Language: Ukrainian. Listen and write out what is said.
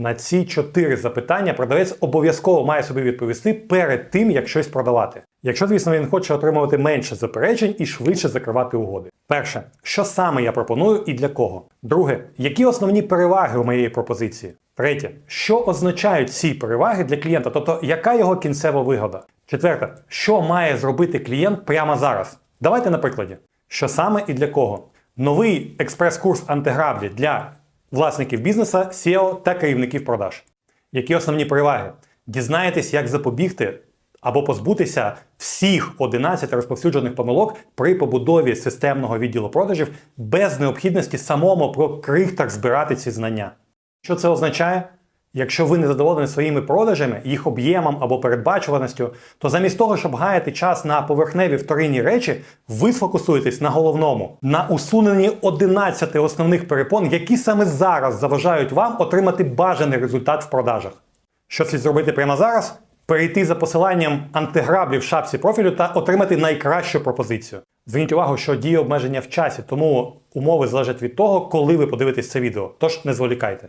На ці чотири запитання продавець обов'язково має собі відповісти перед тим, як щось продавати. Якщо, звісно, він хоче отримувати менше заперечень і швидше закривати угоди. Перше, що саме я пропоную і для кого? Друге, які основні переваги у моєї пропозиції? Третє, що означають ці переваги для клієнта, тобто яка його кінцева вигода? Четверте, що має зробити клієнт прямо зараз? Давайте на прикладі. Що саме і для кого? Новий експрес-курс антиграблі для власників бізнеса, SEO та керівників продаж. Які основні переваги? Дізнаєтесь, як запобігти або позбутися всіх 11 розповсюджених помилок при побудові системного відділу продажів без необхідності самому про крихтах збирати ці знання. Що це означає? Якщо ви не задоволені своїми продажами, їх об'ємом або передбачуваністю, то замість того, щоб гаяти час на поверхневі вторинні речі, ви сфокусуєтесь на головному, на усуненні 11 основних перепон, які саме зараз заважають вам отримати бажаний результат в продажах. Що слід зробити прямо зараз? Перейти за посиланням антиграблі в шапці профілю та отримати найкращу пропозицію. Зверніть увагу, що діє обмеження в часі, тому умови залежать від того, коли ви подивитесь це відео. Тож не зволікайте.